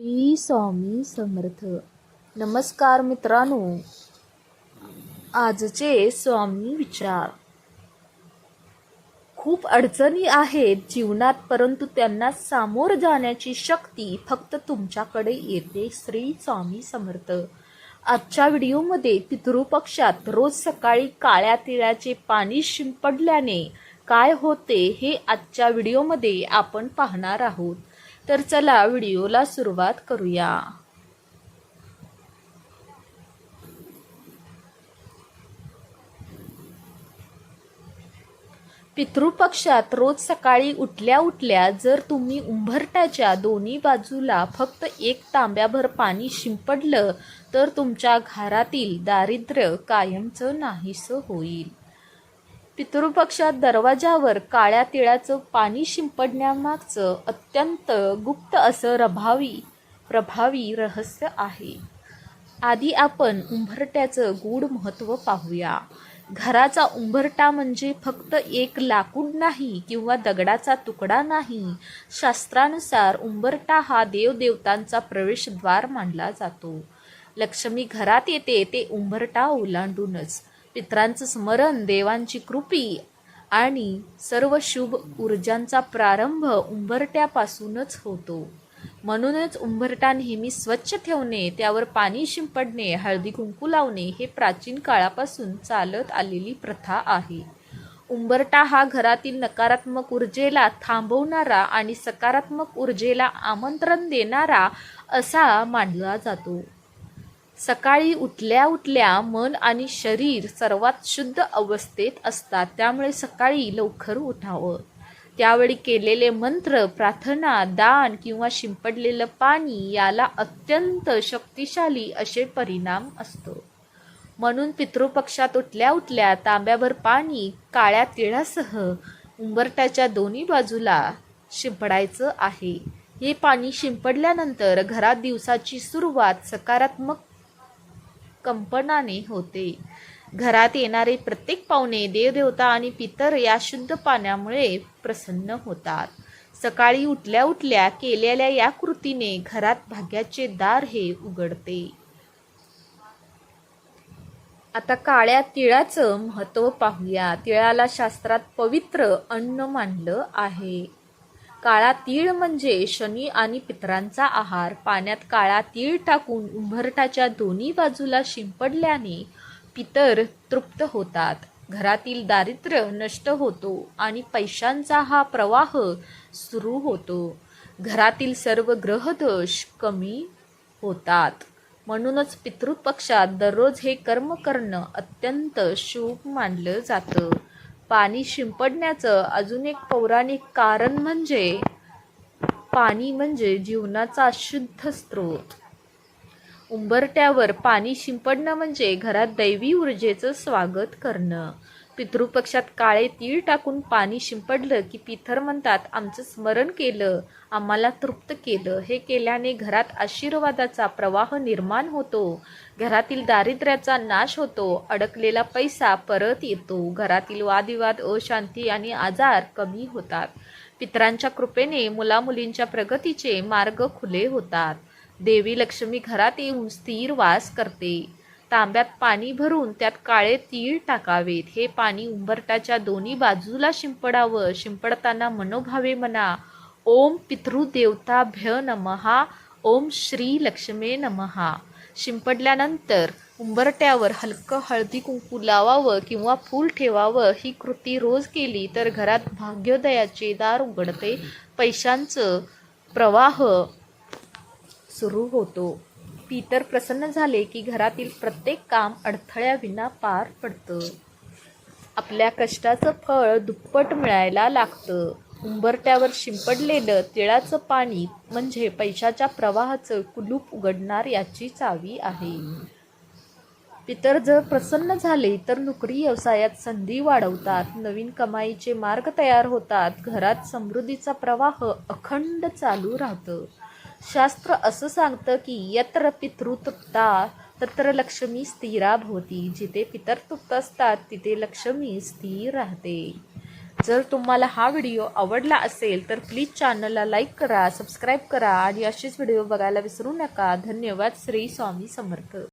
श्री स्वामी समर्थ. नमस्कार मित्रांनो. आजचे स्वामी विचार. खूप अडचणी आहेत जीवनात परंतु त्यांना सामोर जाण्याची शक्ती फक्त तुमच्याकडे येते श्री स्वामी समर्थ. आजच्या व्हिडिओमध्ये पितृपक्षात रोज सकाळी काळ्या तिळाचे पाणी शिंपडल्याने काय होते हे आजच्या व्हिडिओमध्ये आपण पाहणार आहोत. तर चला व्हिडिओला सुरुवात करूया. पितृपक्षात रोज सकाळी उठल्या उठल्या जर तुम्ही उंबरट्याच्या दोन्ही बाजूला फक्त एक तांब्याभर पाणी शिंपडलं तर तुमच्या घरातील दारिद्र्य कायमचं नाहीसं होईल. पितृपक्षात दरवाजावर काळ्या तिळाचं पाणी शिंपडण्यामागचं अत्यंत गुप्त असं रभावी प्रभावी रहस्य आहे. आधी आपण उंबरट्याचं गूढ महत्त्व पाहूया. घराचा उंबरटा म्हणजे फक्त एक लाकूड नाही किंवा दगडाचा तुकडा नाही. शास्त्रानुसार उंबरटा हा देवदेवतांचा प्रवेशद्वार मानला जातो. लक्ष्मी घरात येते ते उंबरटा ओलांडूनच. पित्रांचं स्मरण देवांची कृपी आणि सर्व शुभ ऊर्जांचा प्रारंभ उंबरट्यापासूनच होतो. म्हणूनच उंबरटा नेहमी स्वच्छ ठेवणे त्यावर पाणी शिंपडणे हळदी कुंकू लावणे हे प्राचीन काळापासून चालत आलेली प्रथा आहे. उंबरटा हा घरातील नकारात्मक ऊर्जेला थांबवणारा आणि सकारात्मक ऊर्जेला आमंत्रण देणारा असा मानला जातो. सकाळी उठल्या उठल्या मन आणि शरीर सर्वात शुद्ध अवस्थेत असतात. त्यामुळे सकाळी लवकर उठावं. त्यावेळी केलेले मंत्र प्रार्थना दान किंवा शिंपडलेलं पाणी याला अत्यंत शक्तिशाली असे परिणाम असतो. म्हणून पितृपक्षात उठल्या उठल्या तांब्यावर पाणी काळ्या तिळासह उंबरट्याच्या दोन्ही बाजूला शिंपडायचं आहे. हे पाणी शिंपडल्यानंतर घरात दिवसाची सुरुवात सकारात्मक कंपनाने होते. घरात येणारे प्रत्येक पाहुणे देवदेवता आणि पितर या शुद्ध पाण्यामुळे प्रसन्न होतात. सकाळी उठल्या उठल्या केलेल्या या कृतीने घरात भाग्याचे दार हे उघडते. आता काळ्या तिळाचं महत्त्व पाहूया. तिळाला शास्त्रात पवित्र अन्न मानलं आहे. काळा तीळ म्हणजे शनी आणि पितरांचा आहार. पाण्यात काळा तीळ टाकून उंबरठाच्या दोन्ही बाजूला शिंपडल्याने पितर तृप्त होतात. घरातील दारिद्र्य नष्ट होतो आणि पैशांचा हा प्रवाह सुरू होतो. घरातील सर्व ग्रहदोष कमी होतात. म्हणूनच पितृपक्षात दररोज हे कर्म करणं अत्यंत शुभ मानलं जातं. पाणी शिंपडण्याचं अजून एक पौराणिक कारण म्हणजे पाणी म्हणजे जीवनाचा शुद्ध स्रोत. उंबरट्यावर पाणी शिंपडणं म्हणजे घरात दैवी ऊर्जेचं स्वागत करणं. पितृपक्षात काळे तीळ टाकून पाणी शिंपडलं की पिथर म्हणतात आमचं स्मरण केलं आम्हाला तृप्त केलं. हे केल्याने घरात आशीर्वादाचा प्रवाह निर्माण होतो. घरातील दारिद्र्याचा नाश होतो. अडकलेला पैसा परत येतो. घरातील वादविवाद अशांती आणि आजार कमी होतात. पितरांच्या कृपेने मुलामुलींच्या प्रगतीचे मार्ग खुले होतात. देवी लक्ष्मी घरात येऊन स्थिर वास करते. तांब्यात पाणी भरून त्यात काळे तीळ टाकावेत. हे पाणी उंबरटाच्या दोन्ही बाजूला शिंपडावं. शिंपडताना मनोभावे म्हणा. ओम पितृदेवताभ्य नमहा. ओम श्री लक्ष्मे नमहा. शिंपडल्यानंतर उंबरट्यावर हलकं हळदी कुंकू लावावं किंवा फूल ठेवावं ही कृती रोज केली तर घरात भाग्योदयाचे दार उघडते. पैशांचं प्रवाह सुरू होतो. पितर प्रसन्न झाले की घरातील प्रत्येक काम अडथळ्याविना पार पडतं. आपल्या कष्टाचं फळ दुप्पट मिळायला लागतं. उंबरट्यावर शिंपडलेलं तिळाचं पाणी म्हणजे पैशाच्या प्रवाहाचं कुलूप उघडणार याची चावी आहे. पितर जर प्रसन्न झाले तर नोकरी व्यवसायात संधी वाढवतात नवीन कमाईचे मार्ग तयार होतात घरात समृद्धीचा प्रवाह अखंड चालू राहतं. शास्त्र असं सांगतं की यत्र पितृतृप्ता तत्र लक्ष्मी स्थिरा भवती. जिथे पितर तृप्त असतात तिथे लक्ष्मी स्थिर राहते. जर तुम्हाला हा व्हिडिओ आवडला असेल तर प्लीज चॅनलला लाईक करा सबस्क्राईब करा आणि असेच व्हिडिओ बघायला विसरू नका. धन्यवाद. श्री स्वामी समर्थ.